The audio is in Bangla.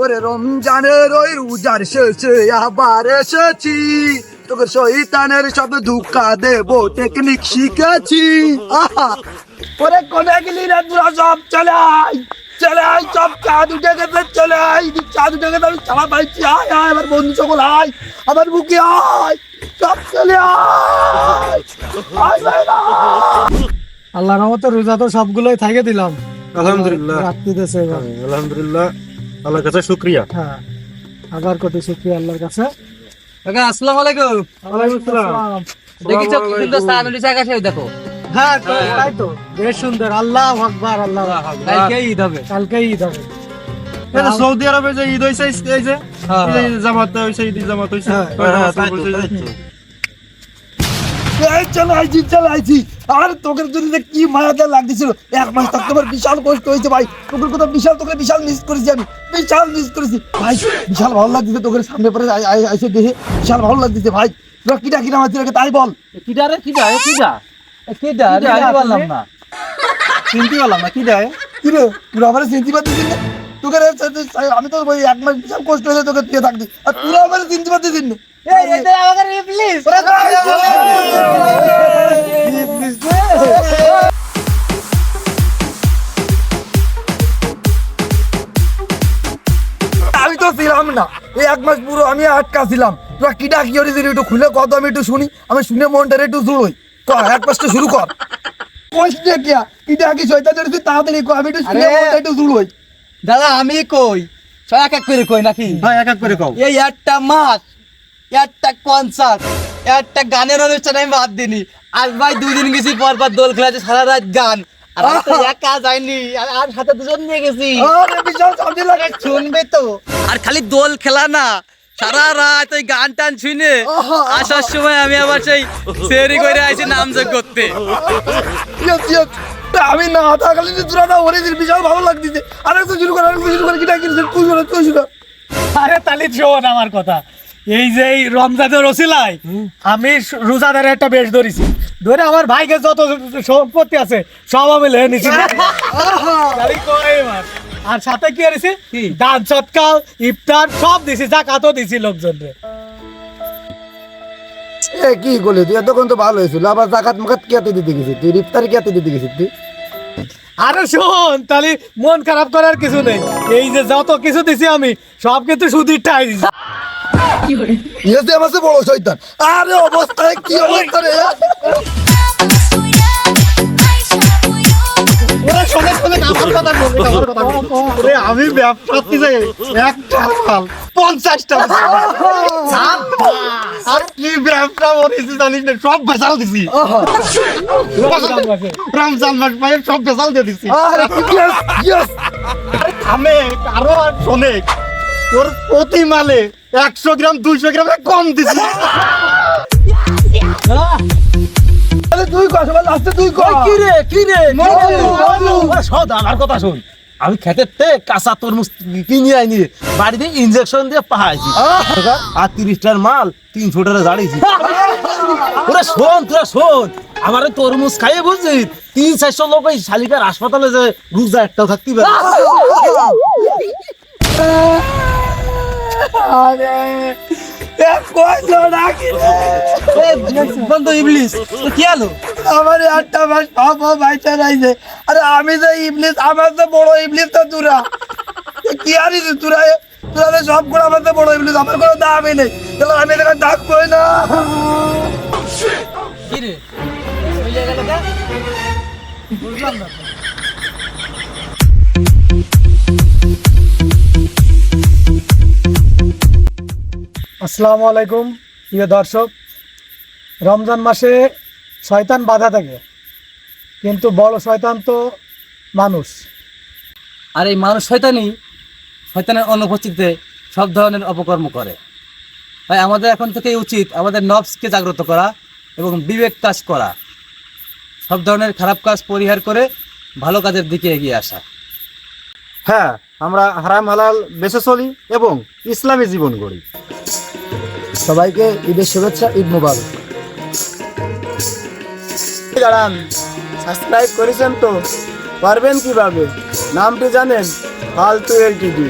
ওরে রমজানের ওই রোজার শেষে আবার এসেছি। তোকে শৈতানের সব ধোকা দেবো টেকনিক শিখেছি। ওরে কোনে গেলি রে তোরা সব? চলে আয় চলে আয় সব চাঁদ উঠে গেছে চলে আয়। চাঁদ উঠে গেছে আমি চালা পাইছি। আয় আয় আমার বন্ধু সকল আয় আমার বুকে আয় সব চলে আয়। আল্লাহ রহমতে রোজা তো সবগুলোই থাকে দিলাম। আলহামদুলিল্লাহ। এবার। আলহামদুলিল্লাহ। আল্লাহর কাছে শুক্রিয়া। হ্যাঁ আবার কোটি শুক্রিয়া আল্লাহর কাছে। কাকা আসসালামু আলাইকুম। আসসালাম। দেখিছো কি সুন্দর স্থান উঠেছে আকাশে? দেখো। হ্যাঁ তো তাই তো। বেশ সুন্দর। আল্লাহ আকবার আল্লাহ আকবার। কালকে ঈদ হবে। কালকে ঈদ হবে। সৌদি আরবে যে ঈদ হইছে এই যে হ্যাঁ, এই যে জামাত হইছে ঈদ জামাত হইছে হ্যাঁ, ওই নামাজ পড়ছে যে। এই চালাইছি চালাইছি আর তোকে যদি কি মায়াতে লাগতেছিল এক মাস থাকতে আমার বিশাল কষ্ট হয়েছে ভাই। তোকে কথা বিশাল তোকে বিশাল মিস করেছি আমি। বিশাল মিস করেছি। ভাই বিশাল ভালো লাগতেছে তোকে সামনে পরে আই- আই- আইসে দেখে। বিশাল ভালো লাগতেছে ভাই। তোরা কিটা কিনা মারছি তাই বল। কিডা রে কিডা এ কিডা, আমি আপনি? বললাম না। চিনতে পারলাম না কি দেয় কি রে তোরা আমার চিনতে পারতেছিস তোকে আমি তো ওই এক মাস বিশাল কষ্ট হয়েছে তোকে তুই থাকতি আর তোরা আমার চিনতে পারতেছিস না এই এটা আমাকে রিপ্লিস ওরা আমি তো ছিলাম না এই এক মাস পুরো আমি আটকা ছিলাম তোরা কিটা কি করেছিলি একটু খুলে কত আমি একটু শুনি আমি শুনে মনটা একটু জুড়োই কর এক মাসটা শুরু কর কষ্ট কি শয়তান ধরেছি তাড়াতাড়ি আমি একটু শুনে। মনটা একটু জুড়োই দাদা আমি কই? সব এক এক করে কই নাকি? হ্যাঁ এক এক করে কও। এই একটা মাস একটা কনসার্ট একটা গানের অনুষ্ঠান আমি বাদ দিনি আজ ভাই দুই দিন গেছি পর পর দোল খেলাছে সারা রাত গান। আর আমি তো একা যাইনি আর আর সাথে দুজন নিয়ে গেছি। শুনবে তো। আর খালি দোল খেলা না সারা রাত ওই গান টান শুনে আসার সময় আমি আবার সেই সেরি করে আইছি নামযোগ করতে। আমি না থাকলে তোরা না ওরে বিশাল ভালো লাগতেছে। আরেকটা শুরু কর আরেকটা শুরু কর কিটা কি তুই শুরু তুই শুরু আরে তালি শোন আমার কথা। এই যে এই রমজানের ওসিলায় আমি রোজাদারের একটা বেশ ধরেছি। ধরে আমার ভাইকে যত সম্পত্তি আছে সব আমি লেহে নিছি। আর সাথে কি করেছি দান সৎকাল ইফতার সব দিছি জাকাতও দিছি লোকজনরে। এ কি করলি? তুই এতক্ষণ তো ভালো হয়েছিল আবার জাকাত মাকাত কেতে দিতে গেছিস? তুই ইফতারি কেতে দিতে গেছিস তুই? আরে শোন তাহলে মন খারাপ করার কিছু নেই। এই যে যত কিছু দিছি আমি সব কিন্তু সুদির টাই দিছি আমার বড় শয়তান। আরে অবস্থায় কি অবস্থা রে? ওরা শোনে শোনে ব্যবসা করেছি জানিস না সব বেচাল দিছি। রমজান মাস পাই সব বেচাল দিয়ে দিছি। আরে ইয়েস ইয়েস। আমি আরও আর শোনে। তোর প্রতি মালে একশো গ্রাম দুইশো গ্রামে কম দিছি। আরে তুই কর লাস্টে তুই কর। কি রে কি রে সদ আমার কথা শোন। আমি খেতে তে কাঁচা তরমুজ কিনে আইনি। বাড়িতে ইনজেকশন দিয়ে পাহাইছি আর তিরিশটার মাল তিনশো টাকা জাড়িয়েছি ওরা শোন তোরা শোন। আমার তরমুজ খাইয়ে বুঝছি তিন চারশো লোক ওই শালিকার হাসপাতালে যে রোজা একটাও থাকতে পারে। আমি যে ইবলিস আমার তো বড় ইবলিস তো তুরা। কি আরি তুরা? তোরা তো সব করে আমার তো বড় ইবলিস আমার কোনো দামই নেই। তাহলে আমি এটাকে ডাকবই না। কি রে? ওই জায়গাটা আসসালামু আলাইকুম প্রিয় দর্শক। রমজান মাসে শয়তান বাধা থাকে কিন্তু বড় শয়তান তো মানুষ। আর এই মানুষ শয়তানি? শয়তানের অনুপস্থিতিতে সব ধরনের অপকর্ম করে। তাই আমাদের এখন থেকেই উচিত আমাদের নবসকে জাগ্রত করা এবং বিবেক কাজ করা। সব ধরনের খারাপ কাজ পরিহার করে ভালো কাজের দিকে এগিয়ে আসা। হ্যাঁ আমরা হারাম হালাল বেঁচে চলি এবং ইসলামী জীবন গড়ি। সবাইকে ঈদের শুভেচ্ছা ঈদ মুবারক। দাঁড়ান সাবস্ক্রাইব করেছেন তো? পারবেন কীভাবে? নামটি জানেন। ফালতু এলটিডি